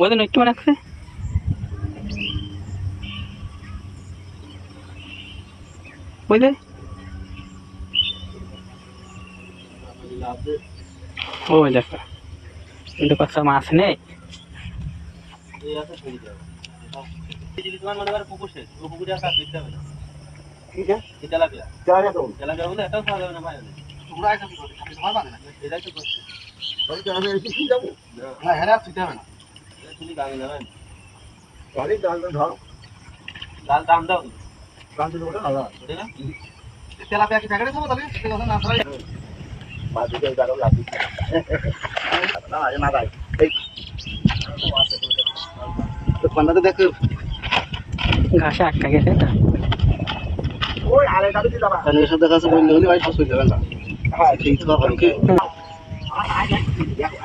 ওদের একটু মনে আছে? বুঝলে? ওই দেখো। কিন্তু কত মাছ নেই। ঘাসে আটকা গেছে তো এবার যদি সারা মাঠ হয়ে যাবে এটা যদি মাঝে না? ঠিক তাহলে? খাওয়ালে কেন বাইর তো তাহলে তো বললাম না যাবার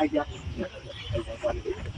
এই পাশে দাও সেটা। তারপর পানি আবার সে মেটা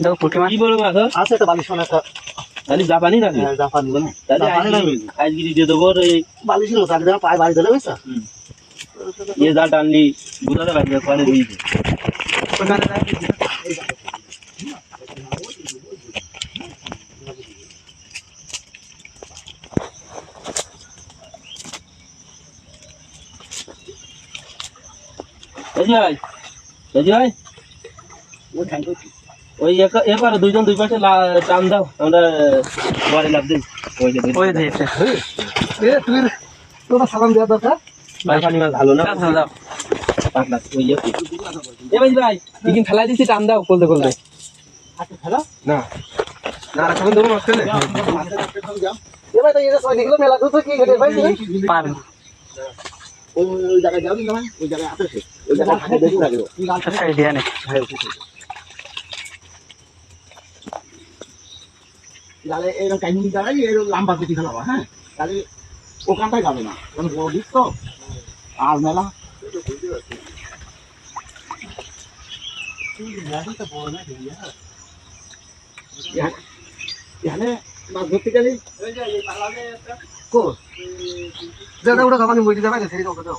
দেখো পুঁটি মাছ কি বড় মাছ? আছে তো বালিশ একটা তাহলে জাপানি না হ্যাঁ, জাপানি বলে তাহলে আজগিরি দিয়ে দেবো বালিশ নো তাহলে পায়ে বাড়ি দিলে বুঝছ ইয়ে জাল টানলি বুঝাতে পারবে পানি দিয়েছে রাজি ভাই রাজি ভাই ওই এবার দুইজন দুই পাশে টান দাও, আমরা বাড়ি লাভ দিই। ওই যে, ওই তুই তোরা সালাম দেওয়া দরকার? ভালো না? খেলা দিচ্ছি টান দাও বলতে বলতে। না। আচ্ছা এরকম টাইমিং দাঁড়াই এরকম লম্বা পেটি ফেলাবা হ্যাঁ? তাহলে ওখানটায় যাবে না। কারণ বড় দিক তো আর মেলা। এখানে মাছ ধরতে গেলে? কো? দাদা ওটা বইতে যাবে না সেই কথা দাও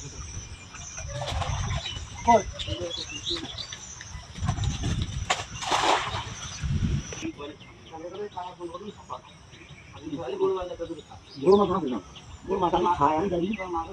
বড় মাছ বড় মাছ আমি খাই আমি জানি মাছ